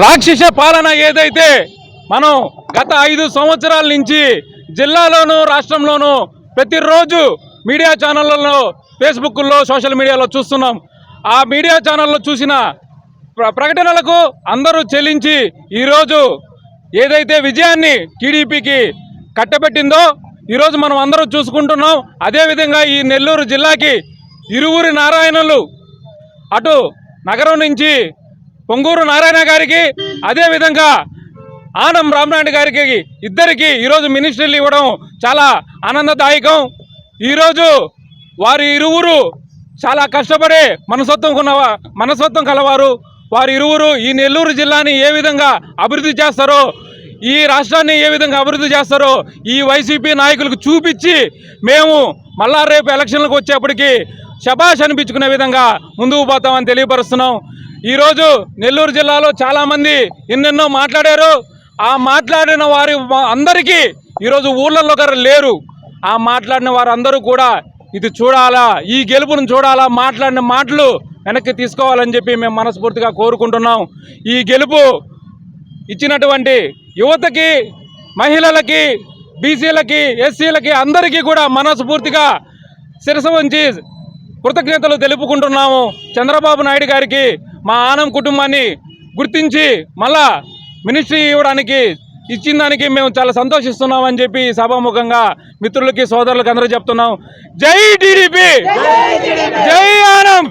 రాక్షస పాలన ఏదైతే మనం గత ఐదు సంవత్సరాల నుంచి జిల్లాలోనూ రాష్ట్రంలోనూ ప్రతిరోజు మీడియా ఛానళ్ళలో ఫేస్బుక్లో సోషల్ మీడియాలో చూస్తున్నాం. ఆ మీడియా ఛానల్లో చూసిన ప్ర- ప్రకటనలకు అందరూ చెల్లించి ఈరోజు ఏదైతే విజయాన్ని టీడీపీకి కట్టబెట్టిందో ఈరోజు మనం అందరూ చూసుకుంటున్నాం. అదేవిధంగా ఈ నెల్లూరు జిల్లాకి ఇరువురి నారాయణులు అటు నగరం నుంచి పొంగూరు నారాయణ గారికి అదేవిధంగా ఆనం రామనాయుడు గారికి ఇద్దరికి ఈరోజు మినిస్ట్రీలు ఇవ్వడం చాలా ఆనందదాయకం. ఈరోజు వారి ఇరువురు చాలా కష్టపడే మనసత్వం ఉన్న మనసత్వం కలవారు. వారి ఇరువురు ఈ నెల్లూరు జిల్లాని ఏ విధంగా అభివృద్ధి చేస్తారో ఈ రాష్ట్రాన్ని ఏ విధంగా అభివృద్ధి చేస్తారో ఈ వైసీపీ నాయకులకు చూపించి మేము మళ్ళా రేపు ఎలక్షన్లకు వచ్చేప్పటికీ శబాష్ అనిపించుకునే విధంగా ముందుకు పోతామని తెలియపరుస్తున్నాం. ఈరోజు నెల్లూరు జిల్లాలో చాలామంది ఎన్నెన్నో మాట్లాడారు. ఆ మాట్లాడిన వారి అందరికీ ఈరోజు ఊళ్ళల్లో గారు లేరు. ఆ మాట్లాడిన వారందరూ కూడా ఇది చూడాలా ఈ గెలుపును చూడాలా మాట్లాడిన మాటలు వెనక్కి తీసుకోవాలని చెప్పి మేము మనస్ఫూర్తిగా కోరుకుంటున్నాం. ఈ గెలుపు ఇచ్చినటువంటి యువతకి మహిళలకి బీసీలకి ఎస్సీలకి అందరికీ కూడా మనస్ఫూర్తిగా శిరస వంచి కృతజ్ఞతలు తెలుపుకుంటున్నాము చంద్రబాబు నాయుడు గారికి. మా ఆనం కుటుంబాన్ని గుర్తించి మళ్ళా మినిస్ట్రీ ఇవ్వడానికి ఇచ్చిన దానికి మేము చాలా సంతోషిస్తున్నామని చెప్పి సభాముఖంగా మిత్రులకి సోదరులకు అందరూ చెప్తున్నాం. జై టీడీపీ! జై ఆనం!